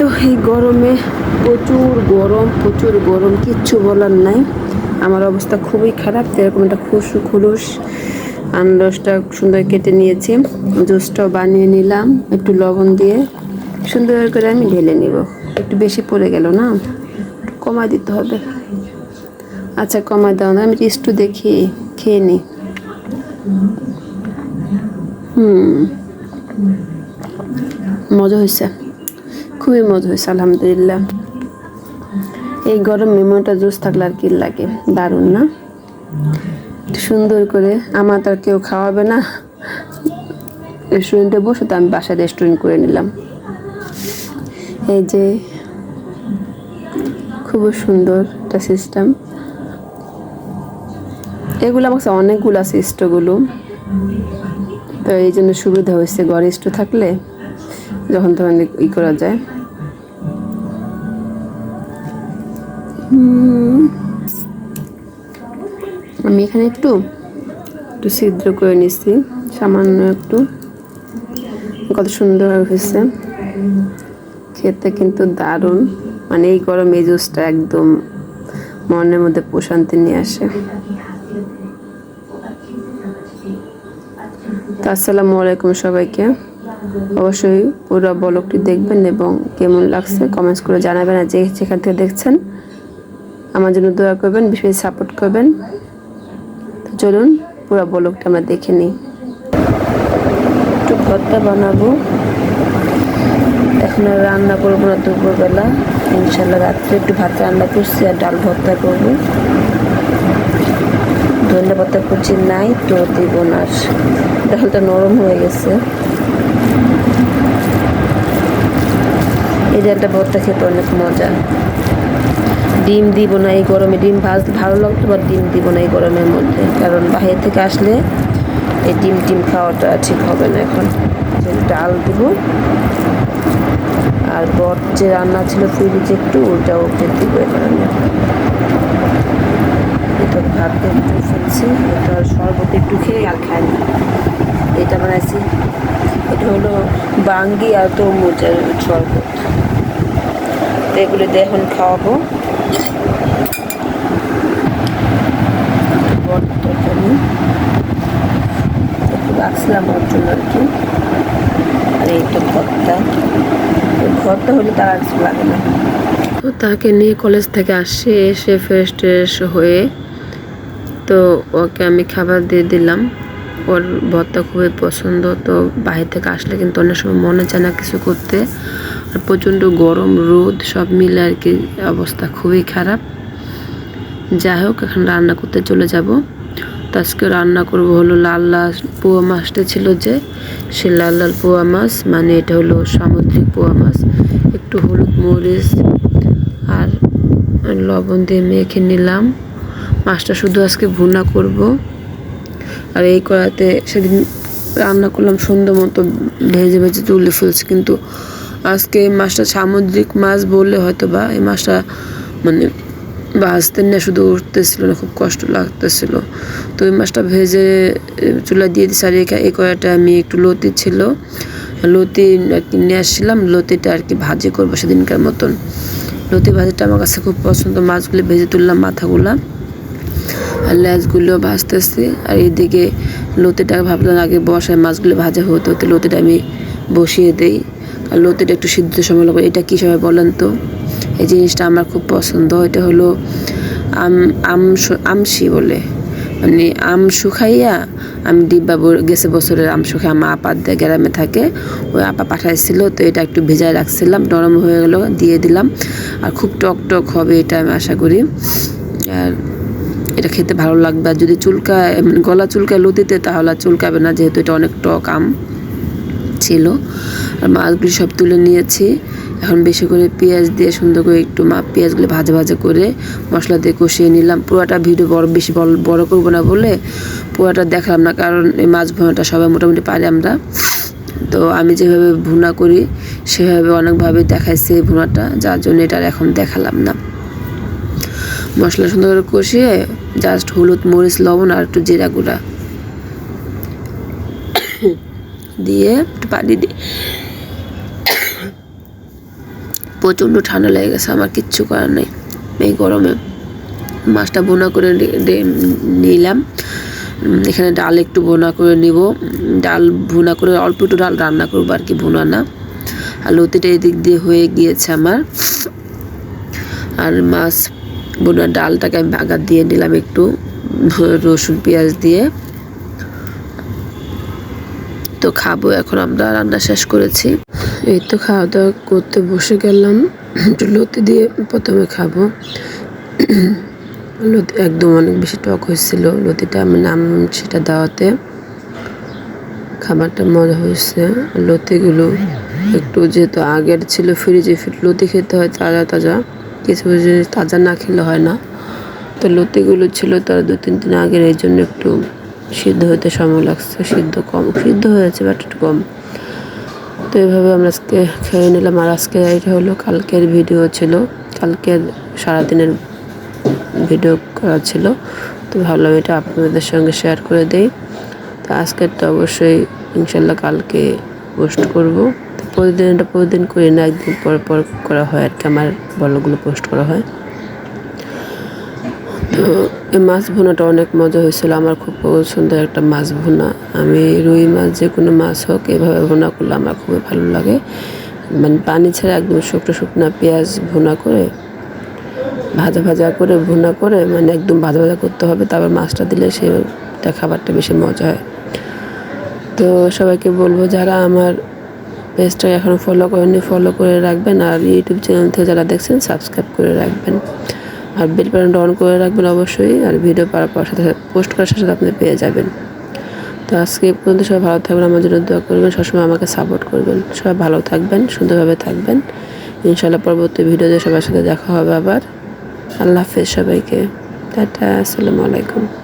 তো এই গরমে প্রচুর গরম প্রচুর গরম, কিচ্ছু বলার নাই। আমার অবস্থা খুবই খারাপ, এরকম একটা খুশু, খুলুস। আন্ডসটা সুন্দর কেটে নিয়েছি, জুসটাও বানিয়ে নিলাম, একটু লবণ দিয়ে। সুন্দর করে আমি ঢেলে নিব। একটু বেশি পড়ে গেল না? একটু কমায় দিতে হবে। আচ্ছা কমায় দাও না, আমি একটু দেখি, খেয়ে নিই হুম। মজা হয়েছে। খুবই মজা হয়েছে, আলহামদুলিল্লাহ। এই গরম মেমোটা জুস থাকলে আর কি লাগে? দারুণ না? সুন্দর করে, আমার তো আর কেউ খাওয়াবে না। রেস্টুরেন্টে বসে তো আমি বাসায় রেস্টুরেন্ট করে নিলাম। এই যে খুবই সুন্দর একটা সিস্টেম এগুলো আমার কাছে অনেকগুলো আছে স্টোগুলো তো এই জন্য সুবিধা হয়েছে, ঘরে স্টো থাকলে। যখন তখন ই করা যায়। আমি এখানে একটু একটু ছিদ্র করে নিচ্ছি সামান্য একটু। কত সুন্দর হয়েছে। খেতে কিন্তু দারুণ। মানে এই গরম এই জুসটা একদম মনের মধ্যে প্রশান্তি নিয়ে আসে। তো আসসালামু আলাইকুম সবাইকে। অবশ্যই পুরো ব্লগটি দেখবেন এবং কেমন লাগছে কমেন্টস করে জানাবেন আর যে যেখান থেকে দেখছেন, আমার জন্য দোয়া করবেন বেশি সাপোর্ট করবেন। চলুন পুরো ব্লগটা আমরা দেখে নিই। একটু ভর্তা বানাবো। এখন রান্না করব না দুপুরবেলা। ইনশাল্লাহ রাত্রে একটু ভাত রান্না করছি আর ডাল ভর্তা করব। ধন্যবাদ করছি নাই, তো দিব না। ডালটা নরম হয়ে গেছে। এই ডালটা ভর্তা খেতে অনেক মজা। ডিম দিব না এই গরমে, ডিম ভাজ, ভালো লাগতো বা ডিম দিব না এই গরমের মধ্যে। কারণ বাইরে থেকে আসলে এই ডিম টিম খাওয়াটা ঠিক হবে না এখন। ডাল দিব, আর বট যে রান্না ছিল ফ্রিজে একটু, ওটাও ওকে দিব এখানে এটা ভাত একটু ফেলছি, এটা শরবত একটু খেয়ে আর খাই এটা বানাইছি, এটা হলো বাঙ্গি আর তরমুজের শরবত। তো এগুলো দিয়ে এখন খাওয়াবো। রাখছিলাম ওর জন্য আর কি আর এইটা ভর্তা এই ভর্তা হলে তার আর কিছু লাগে না। তো তাকে নিয়ে কলেজ থেকে আসে, এসে ফ্রেশ ট্রেশ হয়ে তো ওকে আমি খাবার দিয়ে দিলাম। ওর ভর্তা খুবই পছন্দ, তো বাইরে থেকে আসলে কিন্তু অনেক সময় মনে চায় না কিছু করতে। আর প্রচণ্ড গরম, রোদ, সব মিলে আর কি অবস্থা খুবই খারাপ। যাই হোক, এখন রান্না করতে চলে যাব। তো আজকে রান্না করব হলো লাল লাল পোয়া মাছটা ছিল যে সে লাল লাল পোয়া মাছ মানে এটা হলো সামুদ্রিক পোয়া মাছ। একটু হলুদ মরিচ আর লবণ দিয়ে মেখে নিলাম। মাছটা শুধু আজকে ভুনা করব। আর এই কড়াতে সেদিন রান্না করলাম সুন্দর মতো ভেজে ভেজে তুলে ফেলছি, কিন্তু আজকে এই মাছটা সামুদ্রিক মাছ বললে হয়তো বা এই মাছটা মানে ভাজতে না শুধু উঠতেছিল না, খুব কষ্ট লাগতেছিল। তো এই মাছটা ভেজে চুলা দিয়ে দিচ্ছি আর এই কড়াটা আমি একটু লতি ছিল, লতি আর কি নিয়ে আসছিলাম, লতিটা আর কি ভাজি করব সেদিনকার মতন। লতি ভাজিটা আমার কাছে খুব পছন্দ, মাছগুলো ভেজে তুললাম মাথাগুলা। আর লেজগুলো ভাজতেছি। আর এইদিকে লতিটা ভাবলাম আগে বসায় মাছগুলো ভাজা হতে হতে লতিটা আমি বসিয়ে দেই। আর লতিটা একটু সিদ্ধ সময় লাগবে, এটা কী সময় বলেন তো? এই জিনিসটা আমার খুব পছন্দ, এটা হলো আম আম আমসি বলে। মানে আম শুকাইয়া আমি ডিব্বা গেছে বছরের আম শুকাই আমার দিয়ে গ্রামে থাকে, ওই আপা পাঠাইছিল, তো এটা একটু ভেজায় রাখছিলাম, নরম হয়ে গেল, দিয়ে দিলাম। আর খুব টক টক হবে এটা আমি আশা করি। আর এটা খেতে ভালো লাগবে। আর যদি চুলকা মানে গলা চুলকায় লতিতে, তাহলে আর চুলকাবে না, যেহেতু এটা অনেক টক আম ছিল। আর মাছগুলি সব তুলে নিয়েছি। এখন বেশি করে পেঁয়াজ দিয়ে সুন্দর করে একটু মা পেঁয়াজগুলো ভাজা ভাজা করে মশলা দিয়ে কষিয়ে নিলাম। পুরোটা ভিডিও বড় বেশি বড় করব না বলে পুরোটা দেখালাম না, কারণ এই মাছ ভুনাটা সবাই মোটামুটি পারি আমরা। তো আমি যেভাবে ভুনা করি, সেভাবে অনেকভাবে দেখাইছে এই ভুনাটা, যার জন্য এটা এখন দেখালাম না। মশলা সুন্দর করে কষিয়ে জাস্ট হলুদ, মরিচ, লবণ আর একটু জিরা গুঁড়া। দিয়ে একটু পানি দিই প্রচণ্ড ঠান্ডা লেগে গেছে, আমার কিচ্ছু করার নেই। এই গরমে মাছটা বোনা করে নিলাম। এখানে ডাল একটু বোনা করে নিব। ডাল ভুনা করে অল্প একটু ডাল রান্না করব আর কি, ভুনা না। আর লতিটা এদিক দিয়ে হয়ে গিয়েছে আমার। আর মাছ বোনার ডালটাকে আমি বাগার দিয়ে নিলাম একটু, রসুন, পেঁয়াজ দিয়ে। তো খাব, এখন আমরা রান্না শেষ করেছি। এই তো খাওয়া দাওয়া করতে বসে গেলাম। একটু লতি দিয়ে প্রথমে খাব। লতি একদম অনেক বেশি টক হয়েছিল। লতিটা আমি নাম সেটা দেওয়াতে খাবারটা মজা হয়েছে। লতিগুলো একটু যেহেতু আগের ছিল ফ্রিজে লতি খেতে হয় তাজা তাজা। কিছু কিছু জিনিস তাজা না খেলে হয় না। তো লতিগুলো ছিল তার দু, তিন দিন আগের, এই জন্য একটু সিদ্ধ হতে সময় লাগছে। সিদ্ধ কম, সিদ্ধ হয়েছে বাট একটু কম। তো এইভাবে আমরা আজকে খেয়ে নিলাম। আর আজকে এটা হলো কালকের ভিডিও ছিল। কালকের সারাদিনের ভিডিও করা ছিল। তো ভাবলাম এটা আপনাদের সঙ্গে শেয়ার করে দেই। তো আজকের তো অবশ্যই, ইনশাল্লাহ কালকে পোস্ট করব। প্রতিদিন, এটা প্রতিদিন করি না, একদিন পর পর করা হয় আর কি, আমার বলগুলো পোস্ট করা হয়। তো এই মাছ ভুনাটা অনেক মজা হয়েছিল, আমার খুব পছন্দের একটা মাছ ভুনা। আমি রুই মাছ যে কোনো মাছ হোক, এভাবে ভুনা করলে আমার খুবই ভালো লাগে। মানে পানি ছাড়া একদম শুকনো শুকনো পেঁয়াজ ভুনা করে, ভাজা ভাজা করে ভুনা করে মানে একদম ভাজা ভাজা করতে হবে, তারপর মাছটা দিলে সেটা খাবারটা বেশি মজা হয়। তো সবাইকে বলব, যারা আমার পেজটা এখনও ফলো করেননি ফলো করে রাখবেন আর ইউটিউব চ্যানেল থেকে যারা দেখছেন সাবস্ক্রাইব করে রাখবেন। আর বেল বাটনটা অন করে রাখবেন অবশ্যই আর ভিডিও পাওয়ার সাথে সাথে পোস্ট করার সাথে আপনি পেয়ে যাবেন। তো আজকে পর্যন্ত সবাই ভালো থাকবেন, আমার জন্য দোয়া করবেন, সবসময় আমাকে সাপোর্ট করবেন। সবাই ভালো থাকবেন, সুন্দরভাবে থাকবেন। ইনশাল্লাহ পরবর্তী ভিডিওতে সবার সাথে দেখা হবে আবার। আল্লাহ হাফেজ সবাইকে। টাটা, আসসালামু আলাইকুম।